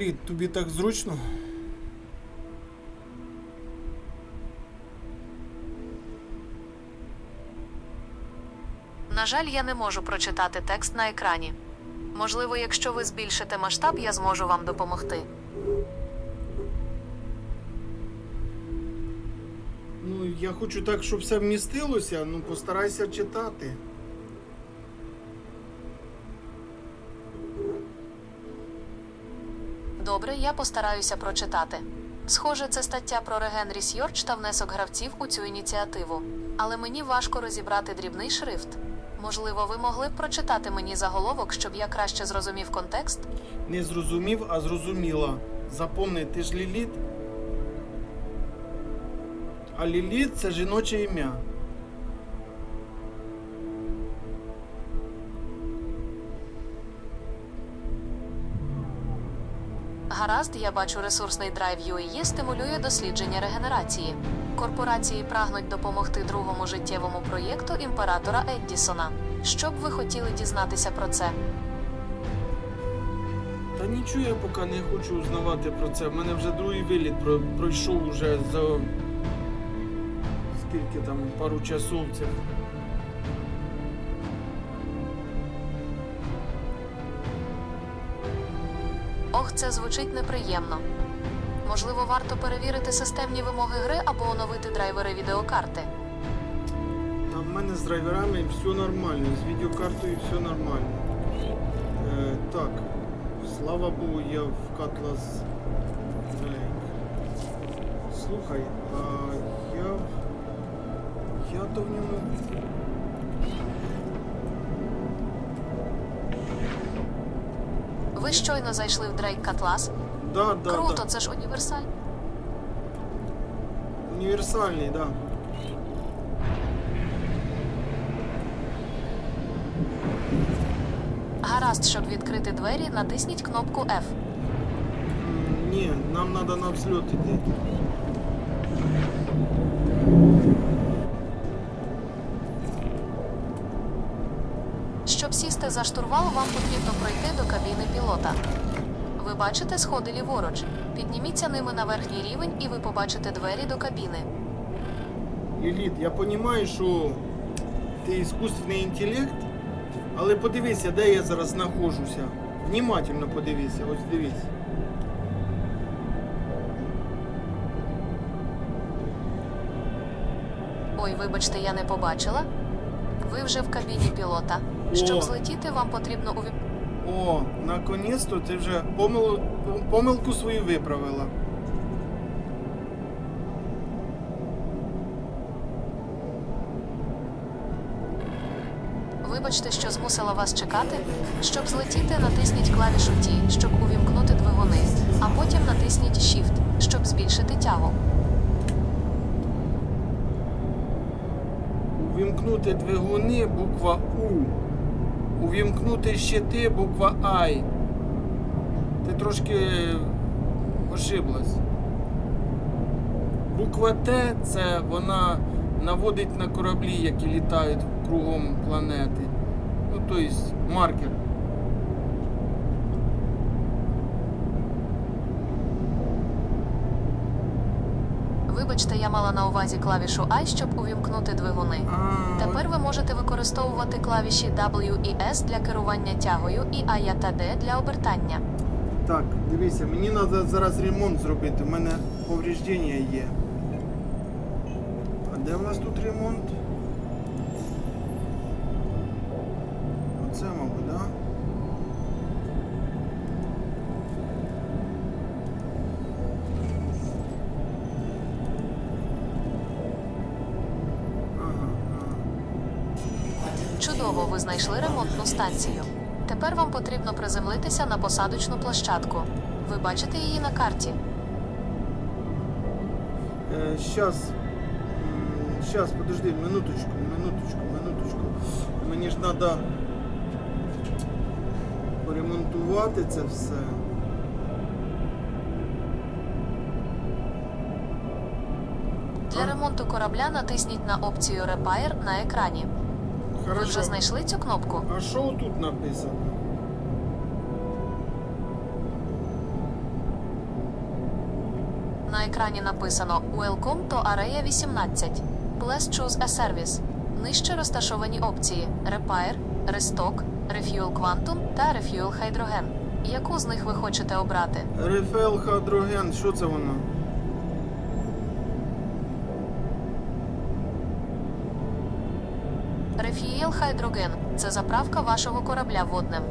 Ліліт, тобі так зручно? На жаль, я не можу прочитати текст на екрані. Можливо, якщо ви збільшите масштаб, я зможу вам допомогти. Ну, я хочу так, щоб все вмістилося, ну постарайся читати. Добре, я постараюся прочитати. Схоже, це стаття про Регенріс Йорч та внесок гравців у цю ініціативу. Але мені важко розібрати дрібний шрифт. Можливо, ви могли б прочитати мені заголовок, щоб я краще зрозумів контекст? Не зрозумів, а зрозуміла. Запомни, ти ж Ліліт. А Ліліт це жіноче ім'я. Гаразд, я бачу ресурсний драйв UAE стимулює дослідження регенерації. Корпорації прагнуть допомогти другому життєвому проєкту імператора Еддісона. Що б ви хотіли дізнатися про це? Та нічого я поки не хочу узнавати про це. В мене вже другий виліт про- пройшов уже за скільки там пару часов цих. Ох, це звучить неприємно. Можливо, варто перевірити системні вимоги гри або оновити драйвери відеокарти. Та в мене з драйверами все нормально, з відеокартою все нормально. Е, так, слава Богу, я в Блейк. Слухай, а я. Я то в ньому. Щойно зайшли в Дрейк Атлас? Да, да, Круто, да. це ж універсаль. Універсальний, да. Гаразд, щоб відкрити двері, натисніть кнопку F. М, Ні, нам треба на взльот іти. Сісти за штурвал, вам потрібно пройти до кабіни пілота. Ви бачите сходи ліворуч. Підніміться ними на верхній рівень, і ви побачите двері до кабіни. Ліліт, я розумію, що ти іскусственний інтелект, але подивися, де я зараз знаходжуся. Внімательно подивися, ось дивись. Ой, вибачте, я не побачила. Ви вже в кабіні пілота. Щоб О. злетіти, вам потрібно увіп... О, наконець-то ти вже помилу, помилку свою виправила. Вибачте, що змусила вас чекати. Щоб злетіти, натисніть клавішу T, щоб увімкнути двигуни, а потім натисніть Shift, щоб збільшити тягу. Увімкнути двигуни буква У. Увімкнути щити буква Ай. Ти трошки ошиблась. Буква Т це вона наводить на кораблі, які літають кругом планети. Ну, тобто маркер. Вибачте, я мала на увазі клавішу I, щоб увімкнути двигуни. Тепер ви можете використовувати клавіші W і S для керування тягою і A та D для обертання. Так, дивіться, мені треба зараз ремонт зробити. У мене повреждення є. А де в нас тут ремонт? Чудово, ви знайшли ремонтну станцію. Тепер вам потрібно приземлитися на посадочну площадку. Ви бачите її на карті. Э, сейчас, сейчас, подожди, минуточку, минуточку, минуточку. Мені ж треба поремонтувати це все. Для ремонту корабля натисніть на опцію Repair на екрані. Хорошо. Вже знайшли цю кнопку? А що тут написано? На екрані написано Welcome to Area 18. Please choose a service. Нижче розташовані опції Repair, Restock, Refuel Quantum та Refuel Hydrogen. Яку з них ви хочете обрати? Refuel Hydrogen, що це воно? Refuel Hydrogen – це заправка вашого корабля водним.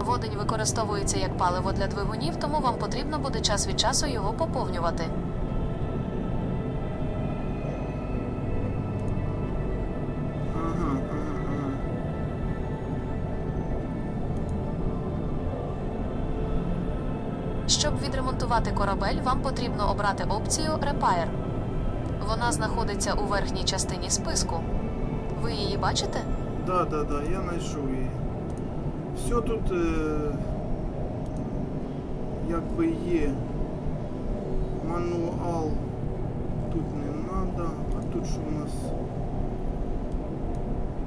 Водень використовується як паливо для двигунів, тому вам потрібно буде час від часу його поповнювати. Щоб відремонтувати корабель, вам потрібно обрати опцію Repair. Вона знаходиться у верхній частині списку. Ви її бачите? Да, да, да, я знайшов її. Все тут е, якби є. Мануал тут не надо, а тут що у нас?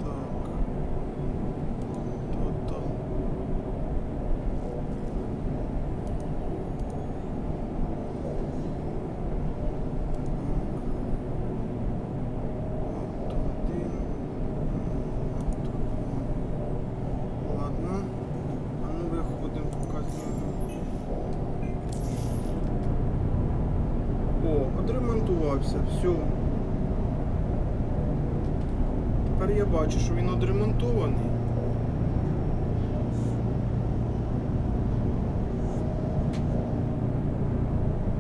Так. То-то. От один. От два. Ладно. А ну виходимо, показуємо. О, одремонтувався, все. Тепер я бачу, що він одремонтований.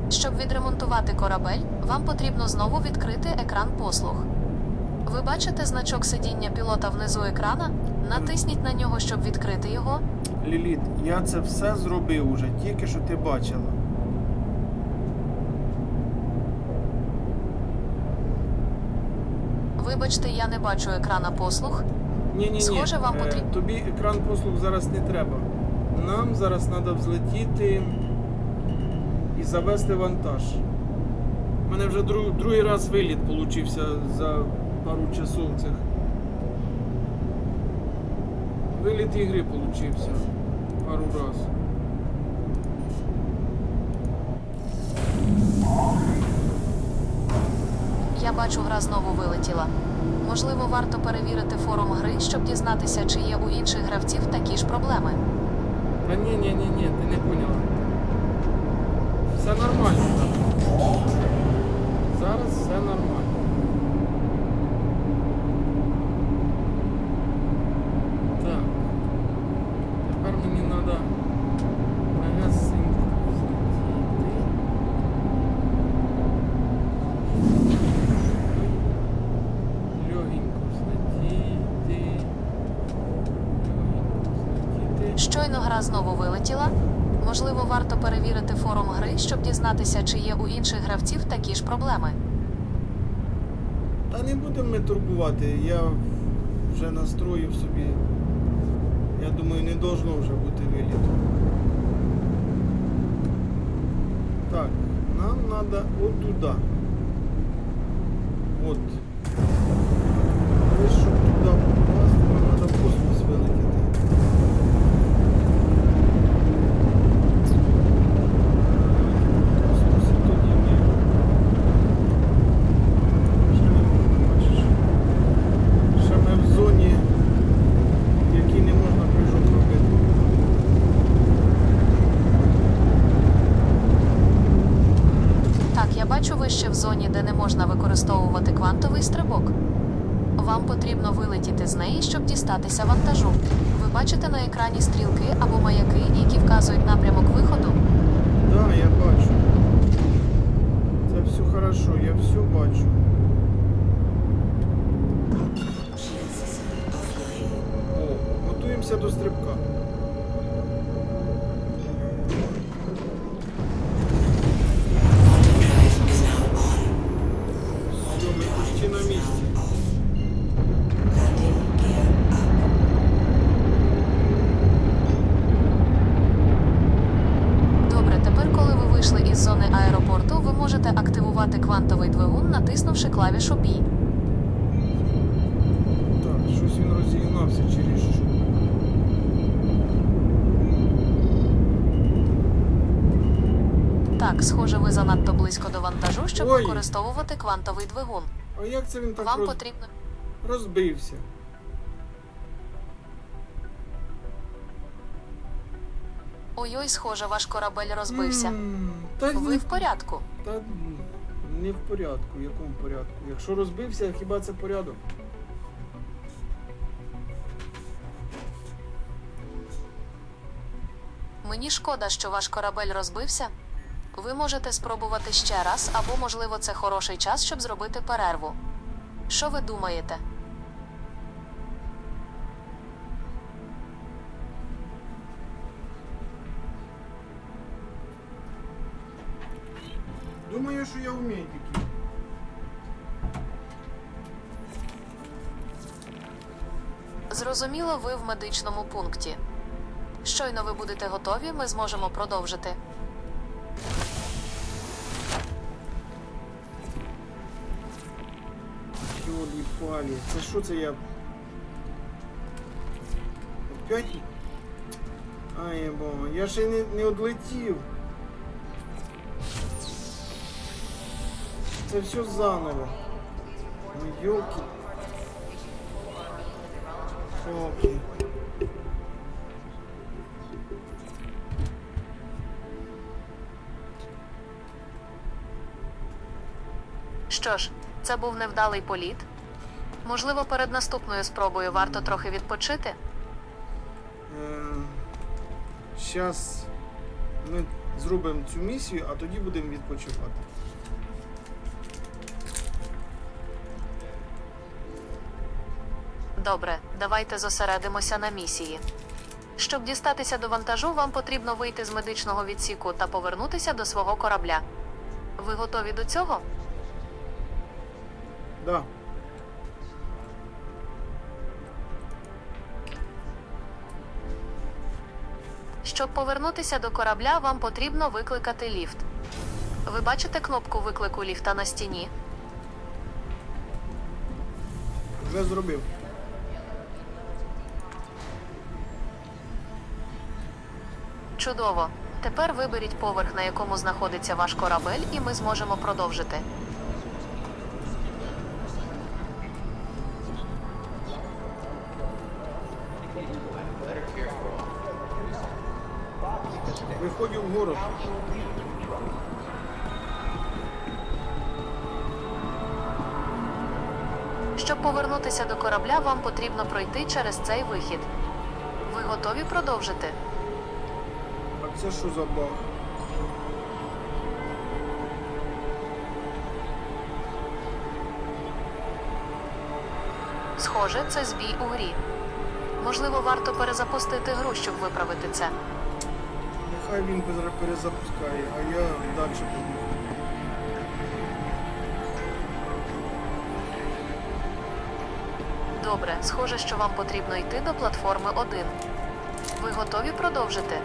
Щоб відремонтувати корабель, вам потрібно знову відкрити екран послуг. Ви бачите значок сидіння пілота внизу екрана? Натисніть на нього, щоб відкрити його. Ліліт, я це все зробив уже, тільки що ти бачила. Вибачте, я не бачу екрана послуг. Ні, ні, ні. Схоже, вам потріб- Тобі екран послуг зараз не треба. Нам зараз треба взлетіти і завести вантаж. У мене вже друг, другий раз виліт получився за пару часов цих. Виліт ігри получився пару раз. Бачу, гра знову вилетіла. Можливо, варто перевірити форум гри, щоб дізнатися, чи є у інших гравців такі ж проблеми. А ні, ні, ні, ні, ти не поняла. Все нормально. Зараз все нормально. Так. Тепер мені треба легесенько злетіти. Легенько злетіти. Легенько злетіти. Щойно гра знову вилетіла. Можливо, варто перевірити форум гри, щоб дізнатися, чи є у інших гравців такі ж проблеми. Та не будемо ми турбувати. Я вже настроїв собі. Я думаю, не должно вже бути виліту. Так, нам треба от туди. От. Щоб туди попасти, нам треба в космос вилетіти. В космосі тоді ми Ще ми, бачиш, ще ми в зоні, в якій не можна прыжок робити. Так, я бачу ви ще в зоні, де не можна використовувати квантовий стрибок. Вам потрібно вилетіти з неї, щоб дістатися вантажу. Ви бачите на екрані стрілки або маяки, які вказують напрямок виходу. Да, я бачу. Це все хорошо, я все бачу. Готуємося до стрибка. Вийшли із зони аеропорту, ви можете активувати квантовий двигун, натиснувши клавішу B. Так, щось він розігнався через що. Так, схоже, ви занадто близько до вантажу, щоб Ой. використовувати квантовий двигун. А як це він так Вам роз... потрібно. розбився? Ой-ой, схоже, ваш корабель розбився. М, Та Ви в порядку. та не в порядку. В якому порядку? Якщо розбився, хіба це порядок? Мені шкода, що ваш корабель розбився. Ви можете спробувати ще раз, або, можливо, це хороший час, щоб зробити перерву. Що ви думаєте? Думаю, що я вмію такі. Зрозуміло, ви в медичному пункті. Щойно ви будете готові, ми зможемо продовжити. Йолі палі. Це що це я? Опять? Ай, бо, я ще не, не одлетів. Це все заново. Ну, йолки. Що ж, це був невдалий політ. Можливо, перед наступною спробою варто трохи відпочити. Зараз ми зробимо цю місію, а тоді будемо відпочивати. Добре, давайте зосередимося на місії. Щоб дістатися до вантажу, вам потрібно вийти з медичного відсіку та повернутися до свого корабля. Ви готові до цього? Да. Щоб повернутися до корабля, вам потрібно викликати ліфт. Ви бачите кнопку виклику ліфта на стіні? Вже зробив. Чудово. Тепер виберіть поверх, на якому знаходиться ваш корабель, і ми зможемо продовжити. Виходжу в город. Щоб повернутися до корабля, вам потрібно пройти через цей вихід. Ви готові продовжити? Це що за баг? Схоже, це збій у грі. Можливо, варто перезапустити гру, щоб виправити це. Нехай він перезапускає, а я далі побіг. Добре, схоже, що вам потрібно йти до платформи 1. Ви готові продовжити?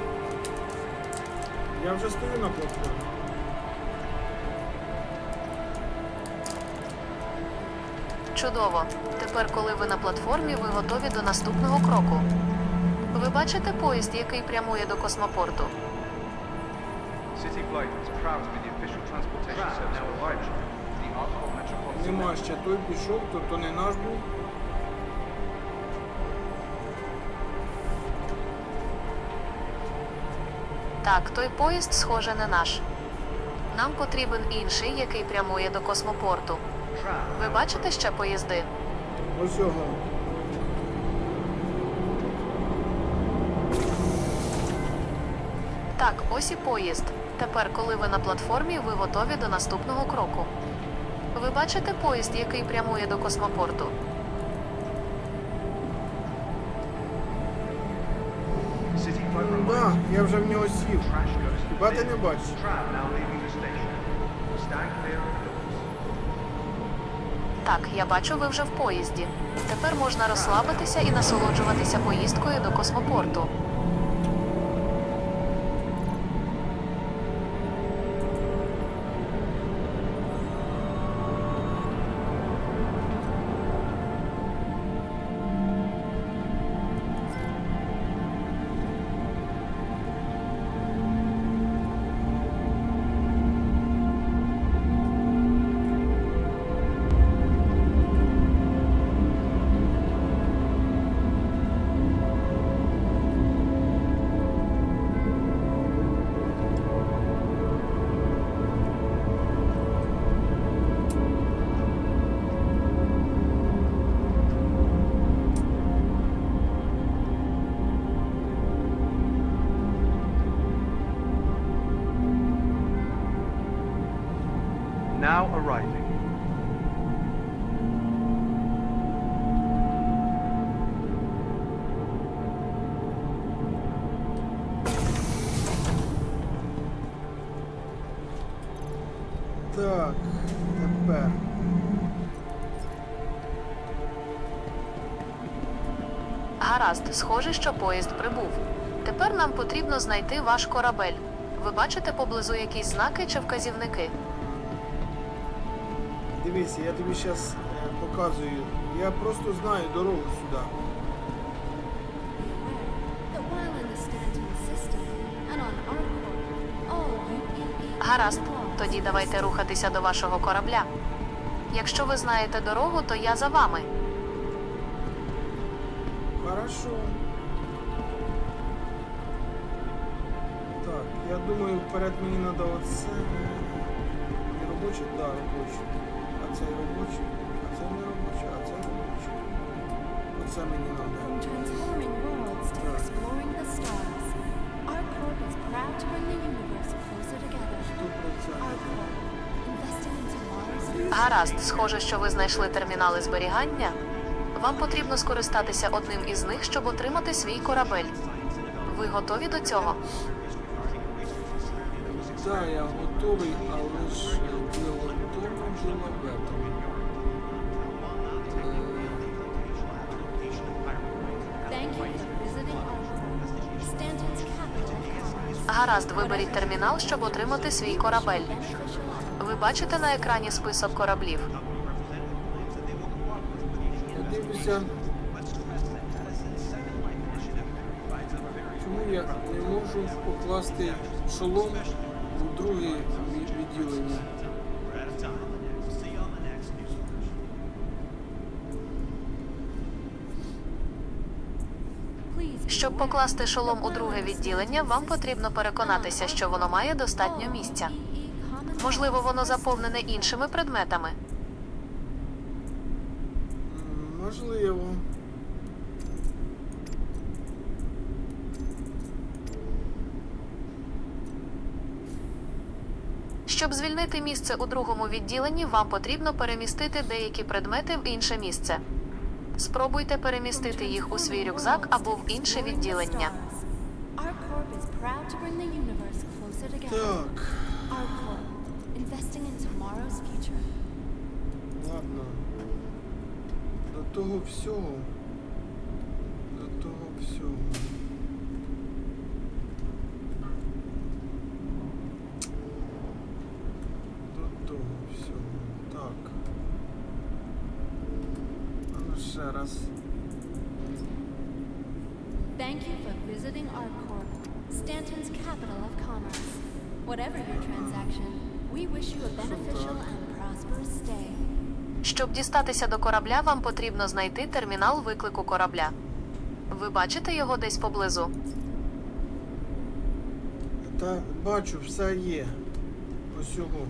Я вже стою на платформі. Чудово. Тепер, коли ви на платформі, ви готові до наступного кроку. Ви бачите поїзд, який прямує до космопорту? Нема ще той пішов, то, то не наш був. Так, той поїзд, схоже, не наш. Нам потрібен інший, який прямує до космопорту. Ви бачите ще поїзди? Ось його. Так, ось і поїзд. Тепер, коли ви на платформі, ви готові до наступного кроку. Ви бачите поїзд, який прямує до космопорту? Да, я вже в нього сів. Хіба ти не бачиш? Так, я бачу, ви вже в поїзді. Тепер можна розслабитися і насолоджуватися поїздкою до космопорту. Так, тепер. Гаразд, схоже, що поїзд прибув. Тепер нам потрібно знайти ваш корабель. Ви бачите поблизу якісь знаки чи вказівники? Дивіться, я тобі зараз е, показую. Я просто знаю дорогу сюди. Гаразд тоді давайте рухатися до вашого корабля. Якщо ви знаєте дорогу, то я за вами. Хорошо. Так, я думаю, вперед мені треба оце. Не робоче? Да, робоче. А це робоче. А це не робоче, а це робоче. Оце мені треба. transforming worlds to exploring the stars, Arcorp is proud to bring Гаразд, схоже, що ви знайшли термінали зберігання. Вам потрібно скористатися одним із них, щоб отримати свій корабель. Ви готові до цього? Так, я готовий, але ж не готовий було в. Thank you Гаразд, виберіть термінал, щоб отримати свій корабель. Ви бачите на екрані список кораблів? Подивлюся. Чому я не можу покласти шолом у друге відділення? Please be Щоб aware покласти шолом у друге відділення, вам потрібно переконатися, що воно має достатньо місця. Можливо, воно заповнене іншими предметами. Можливо. Щоб звільнити місце у другому відділенні, вам потрібно перемістити деякі предмети в інше місце. Спробуйте перемістити їх у свій рюкзак або в інше відділення. Так, ладно. До того всього. До того всього. До того всього. Так. А ну раз. Thank you for visiting Arcorp, Stanton's capital of commerce. Whatever your transaction, we wish you a beneficial and prosperous stay. Щоб дістатися до корабля, вам потрібно знайти термінал виклику корабля. Ви бачите його десь поблизу? Та бачу, все є. Ось його.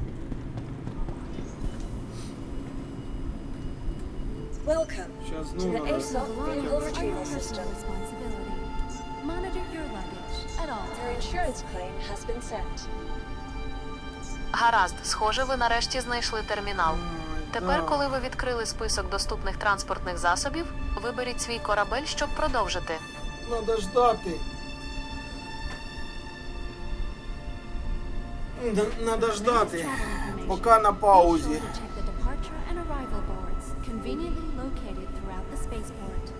Welcome Зараз to the треба. Vehicle Belongings are your retrieval system. Monitor your luggage at all Your insurance claim has been sent. Гаразд, схоже, ви нарешті знайшли термінал. Тепер, коли ви відкрили список доступних транспортних засобів, виберіть свій корабель, щоб продовжити. Надо ждати. Надо ждати. Поки на паузі. spaceport.